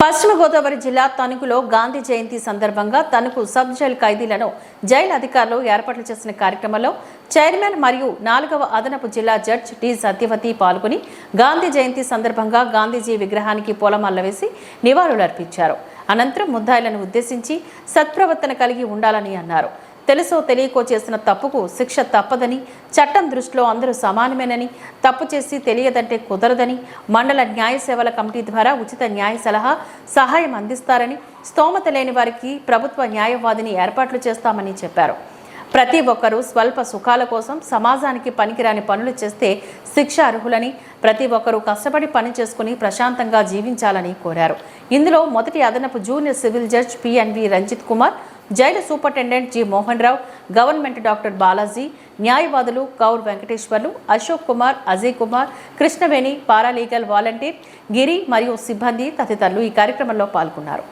పశ్చిమ గోదావరి జిల్లా తణుకులో గాంధీ జయంతి సందర్భంగా తణుకు సబ్ జైల్ ఖైదీలను జైలు అధికారులు ఏర్పాట్లు చేసిన కార్యక్రమంలో చైర్మన్ మరియు నాలుగవ అదనపు జిల్లా జడ్జ్ టి సత్యవతి పాల్గొని గాంధీ జయంతి సందర్భంగా గాంధీజీ విగ్రహానికి పూలమాల వేసి నివాళులర్పించారు. అనంతరం ముద్దాయిలను ఉద్దేశించి సత్ప్రవర్తన కలిగి ఉండాలని అన్నారు. తెలుసో తెలియకో చేసిన తప్పుకు శిక్ష తప్పదని చట్టం దృష్టిలో అందరూ సమానమేనని తప్పు చేసి తెలియదంటే కుదరదని మండల న్యాయ సేవల కమిటీ ద్వారా ఉచిత న్యాయ సలహా సహాయం అందిస్తారని స్తోమత లేని వారికి ప్రభుత్వ న్యాయవాదిని ఏర్పాట్లు చేస్తామని చెప్పారు. ప్రతి ఒక్కరూ స్వల్ప సుఖాల కోసం సమాజానికి పనికిరాని పనులు చేస్తే శిక్ష అర్హులని ప్రతి ఒక్కరూ కష్టపడి పని చేసుకుని ప్రశాంతంగా జీవించాలని కోరారు. ఇందులో మొదటి అదనపు junior civil judge P N V Ranjith Kumar jail superintendent G Mohan Rao government doctor Balaji న్యాయవాదులు కౌర్ వెంకటేశ్వర్లు అశోక్ కుమార్ అజయ్ కుమార్ కృష్ణవేణి పారాలీగల్ వాలంటీర్ గిరి మరియు సిబ్బంది తదితరులు ఈ కార్యక్రమంలో పాల్గొన్నారు.